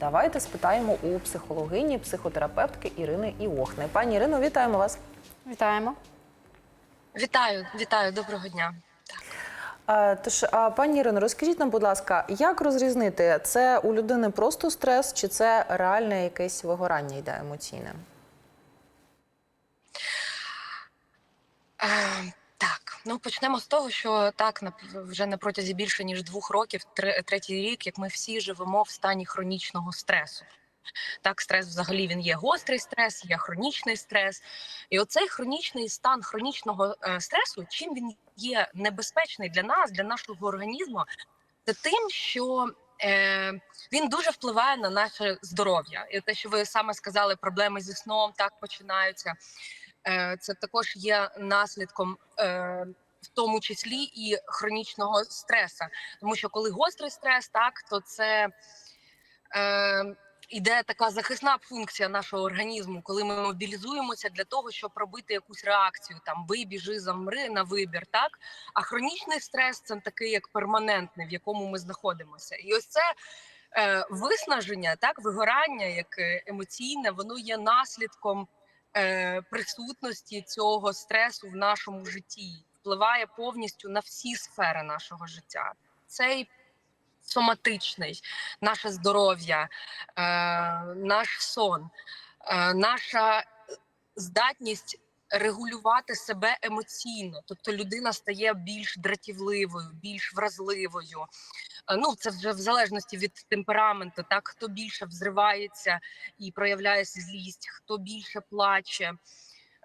Давайте спитаємо у психологині, психотерапевтки Ірини Іохни. Пані Ірино, вітаємо вас. Вітаємо. Вітаю, вітаю, доброго дня. Тож, пані Ірино, розкажіть нам, будь ласка, як розрізнити, це у людини просто стрес, чи це реальне якесь вигорання йде емоційне? Ну почнемо з того, що так вже на протязі більше ніж двох років, тре- третій рік, як ми всі живемо в стані хронічного стресу. Так, стрес взагалі він є гострий стрес, є хронічний стрес. І оцей хронічний стан хронічного е, стресу, чим він є небезпечний для нас, для нашого організму, це тим, що е, він дуже впливає на наше здоров'я. І те, що ви саме сказали, проблеми зі сном так починаються. Е, це також є наслідком. Е, в тому числі і хронічного стресу, тому що коли гострий стрес, так то це е, іде така захисна функція нашого організму, коли ми мобілізуємося для того, щоб робити якусь реакцію, там бий, біжи, замри на вибір. Так а хронічний стрес це такий як перманентний, в якому ми знаходимося, і ось це. е, Виснаження, так вигорання, як е, емоційне, воно є наслідком е, присутності цього стресу в нашому житті, впливає повністю на всі сфери нашого життя. Цей соматичний, наше здоров'я, е, наш сон, е, наша здатність регулювати себе емоційно, тобто людина стає більш дратівливою, більш вразливою. Е, Ну, це вже в залежності від темпераменту, так хто більше взривається і проявляє злість, хто більше плаче.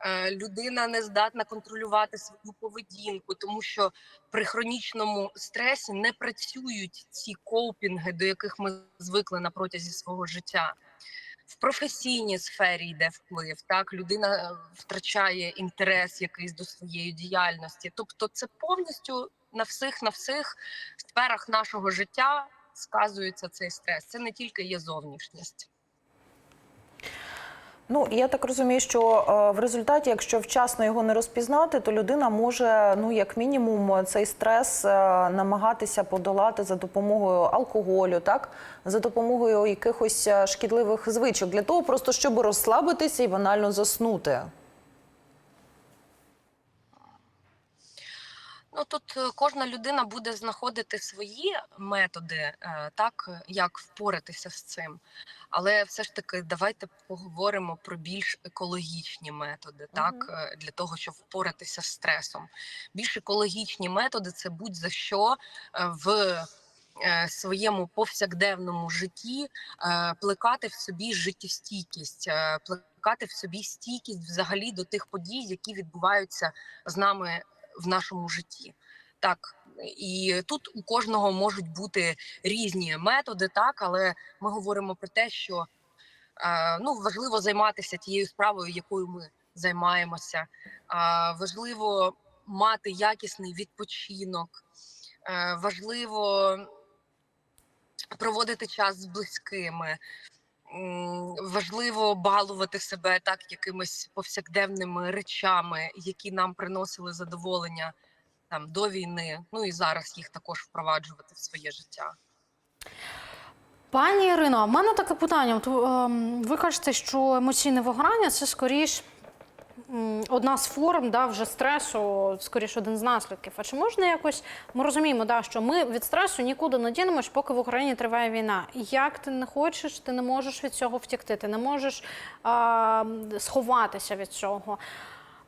Е, Людина не здатна контролювати свою поведінку, тому що при хронічному стресі не працюють ці коупінги, до яких ми звикли на протязі свого життя. В професійній сфері йде вплив. Так, людина е, втрачає інтерес якийсь до своєї діяльності. Тобто, це повністю на всіх на всіх сферах нашого життя сказується цей стрес. Це не тільки є зовнішність. Ну я так розумію, що е, в результаті, якщо вчасно його не розпізнати, то людина може, ну як мінімум, цей стрес е, намагатися подолати за допомогою алкоголю, так за допомогою якихось е, шкідливих звичок, для того, просто щоб розслабитися і банально заснути. Ну тут е, кожна людина буде знаходити свої методи, е, так е, як впоратися з цим. Але все ж таки, давайте поговоримо про більш екологічні методи, так е, для того, щоб впоратися з стресом. Більш екологічні методи це будь-за що в своєму повсякденному житті плекати в собі життєстійкість, плекати в собі стійкість взагалі до тих подій, які відбуваються з нами в нашому житті. Так, і тут у кожного можуть бути різні методи, так, але ми говоримо про те, що е, ну, важливо займатися тією справою, якою ми займаємося. Важливо мати якісний відпочинок, е, важливо проводити час з близькими. Важливо балувати себе так якимись повсякденними речами, які нам приносили задоволення там до війни. Ну і зараз їх також впроваджувати в своє життя. Пані Ірино, в мене таке питання. Ем, ви кажете, що емоційне вигорання це скоріш одна з форм да, вже стресу, скоріш один з наслідків. А чи можна якось ми розуміємо, да, що ми від стресу нікуди не дінемось, поки в Україні триває війна. Як ти не хочеш, ти не можеш від цього втекти, ти не можеш а, сховатися від цього.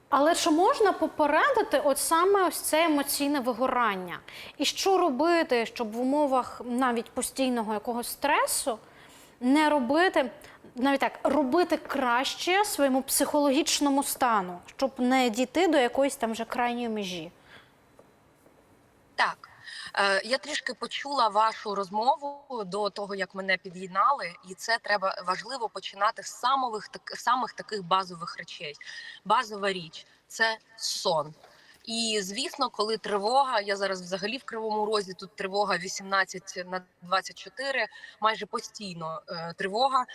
Але чи можна попередити от саме ось це емоційне вигорання? І що робити, щоб в умовах навіть постійного якогось стресу не робити, навіть так, робити краще своєму психологічному стану, щоб не дійти до якоїсь там вже крайньої межі? Так. Е, Я трішки почула вашу розмову до того, як мене під'єднали, і це треба важливо починати з самих так, самих таких базових речей. Базова річ це сон. І звісно, коли тривога, я зараз взагалі в кривому розі, тут тривога 18 на 24, майже постійно е, тривога,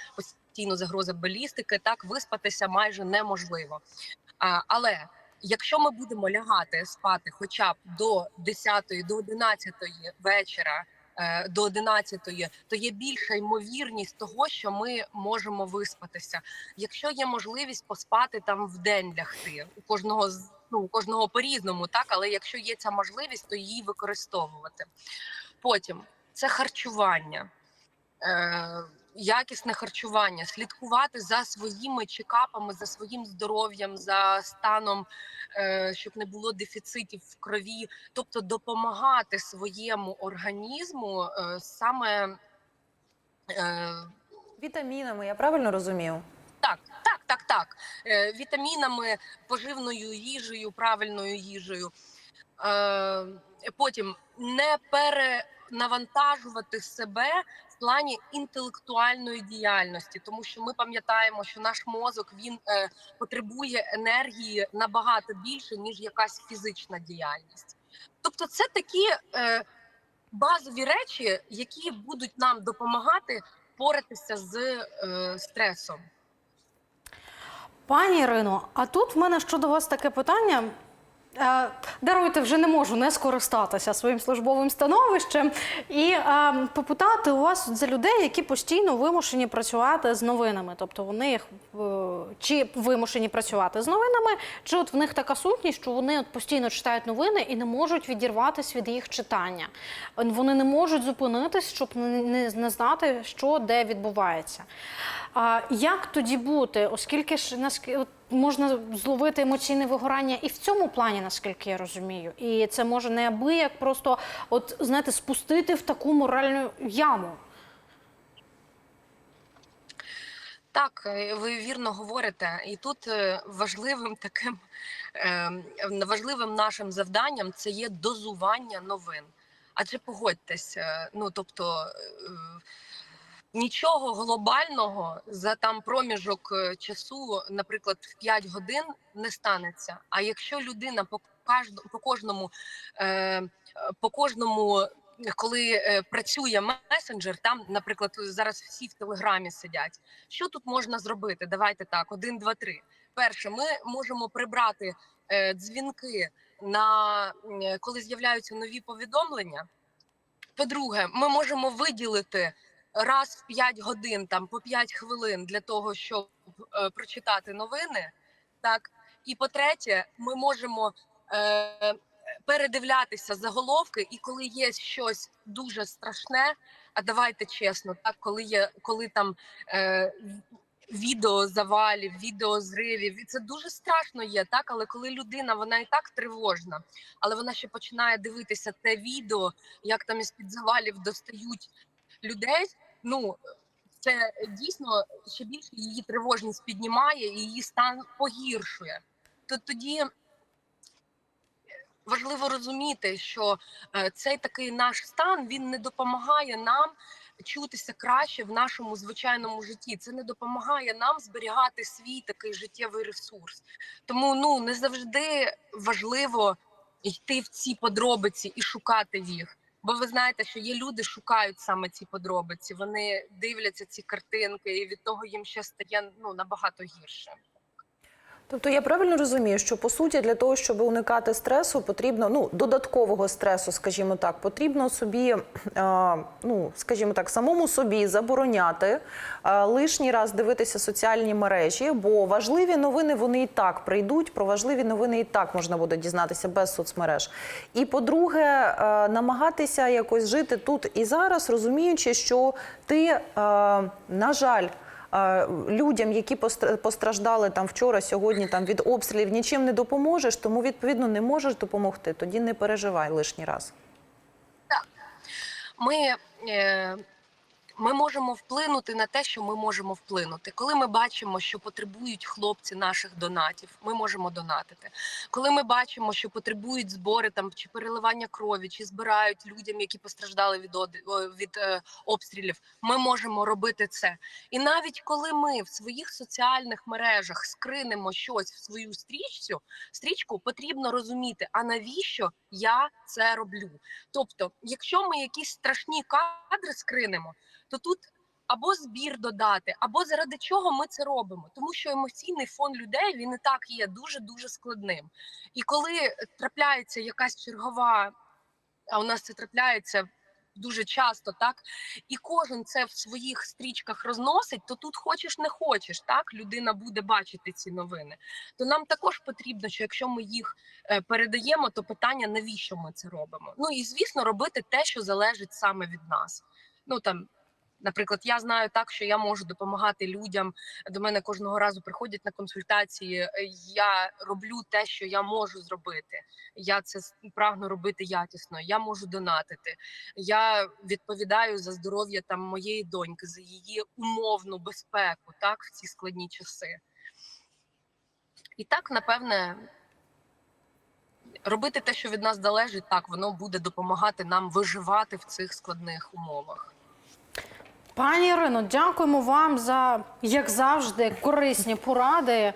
постійно загроза балістики. Так виспатися майже неможливо. А, але якщо ми будемо лягати спати хоча б до 10 до 11 вечора е, до 11, то є більша ймовірність того, що ми можемо виспатися. Якщо є можливість поспати там в день лягти, у кожного ну у кожного по-різному, так але якщо є ця можливість, то її використовувати. Потім це харчування. Е, якісне харчування, слідкувати за своїми чекапами, за своїм здоров'ям, за станом, е, щоб не було дефіцитів в крові, тобто допомагати своєму організму е, саме. Е, Вітамінами, я правильно розумію? так, так, так, так. Вітамінами, поживною їжею, правильною їжею. Потім не перенавантажувати себе плані інтелектуальної діяльності, тому що ми пам'ятаємо, що наш мозок він е, потребує енергії набагато більше, ніж якась фізична діяльність. Тобто, це такі е, базові речі, які будуть нам допомагати впоратися з е, стресом. Пані Ірино, а тут в мене щодо вас таке питання. Е, Даруйте, вже не можу не скористатися своїм службовим становищем і е, попитати у вас за людей, які постійно вимушені працювати з новинами. Тобто вони їх е, чи вимушені працювати з новинами, чи от в них така сутність, що вони от постійно читають новини і не можуть відірватися від їх читання. Вони не можуть зупинитись, щоб не, не, знати, що де відбувається. А як тоді бути, оскільки ж от можна зловити емоційне вигорання і в цьому плані, наскільки я розумію, і це може неабияк просто, от знаєте, спустити в таку моральну яму. Так, е, ви вірно говорите, і тут е, важливим таким е, важливим нашим завданням це є дозування новин. Адже погодьтесь, е, ну тобто нічого глобального за там проміжок е, часу, наприклад, в 5 годин не станеться. А якщо людина по по кожному е, по кожному коли е, працює месенджер, там, наприклад, зараз всі в телеграмі сидять. Що тут можна зробити? Давайте так: один, два, три. Перше, ми можемо прибрати дзвінки на коли з'являються нові повідомлення. По-друге, ми можемо виділити раз в 5 годин, там по 5 хвилин для того, щоб е, прочитати новини. Так, і по-третє, ми можемо е, передивлятися заголовки, і коли є щось дуже страшне, а давайте чесно, так коли є, коли там е, відео завалів, відео зривів, це дуже страшно є, так. Але коли людина вона і так тривожна, але вона ще починає дивитися те відео, як там із під завалів достають людей. Ну це дійсно ще більше її тривожність піднімає і її стан погіршує. То тоді важливо розуміти, що е, цей такий наш стан він не допомагає нам чутися краще в нашому звичайному житті. Це не допомагає нам зберігати свій такий життєвий ресурс. Тому ну не завжди важливо йти в ці подробиці і шукати їх. Бо ви знаєте, що є люди, шукають саме ці подробиці. Вони дивляться ці картинки, і від того їм ще стає ну набагато гірше. Тобто я правильно розумію, що по суті для того, щоб уникати стресу, потрібно ну додаткового стресу, скажімо так, потрібно собі, е, ну скажімо так, самому собі забороняти е, лишній раз дивитися соціальні мережі, бо важливі новини вони і так прийдуть. Про важливі новини і так можна буде дізнатися без соцмереж. І по-друге, е, намагатися якось жити тут і зараз, розуміючи, що ти, е, на жаль. Людям, які постра- постраждали там вчора, сьогодні там від обстрілів, нічим не допоможеш, тому відповідно не можеш допомогти. Тоді не переживай лишній раз. Так. ми, е, ми можемо вплинути на те, що ми можемо вплинути. Коли ми бачимо, що потребують хлопці наших донатів, ми можемо донатити. Коли ми бачимо, що потребують збори там чи переливання крові, чи збирають людям, які постраждали від від е, обстрілів, ми можемо робити це. І навіть коли ми в своїх соціальних мережах скринемо щось в свою стрічцю, стрічку потрібно розуміти, а навіщо я це роблю. Тобто, якщо ми якісь страшні кадри скринемо, то тут або збір додати, або заради чого ми це робимо, тому що емоційний фон людей він і так є дуже дуже складним. І коли трапляється якась чергова, а у нас це трапляється дуже часто, так і кожен це в своїх стрічках розносить, то тут хочеш не хочеш, так людина буде бачити ці новини. То нам також потрібно, що якщо ми їх е, передаємо, то питання навіщо ми це робимо? Ну і звісно, робити те, що залежить саме від нас. Ну там. Наприклад, я знаю так, що я можу допомагати людям. До мене кожного разу приходять на консультації. е, Я роблю те, що я можу зробити. Я це прагну робити якісно. Я можу донатити. Я відповідаю за здоров'я там моєї доньки, за її умовну безпеку, так в ці складні часи. І так, напевне, робити те, що від нас залежить, так воно буде допомагати нам виживати в цих складних умовах. Пані Ірино, дякуємо вам за, як завжди, корисні поради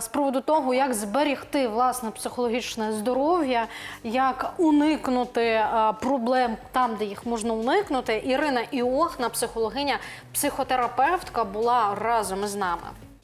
з приводу того, як зберігти власне психологічне здоров'я, як уникнути проблем там, де їх можна уникнути. Ірина Іохна, психологиня, психотерапевтка, була разом із нами.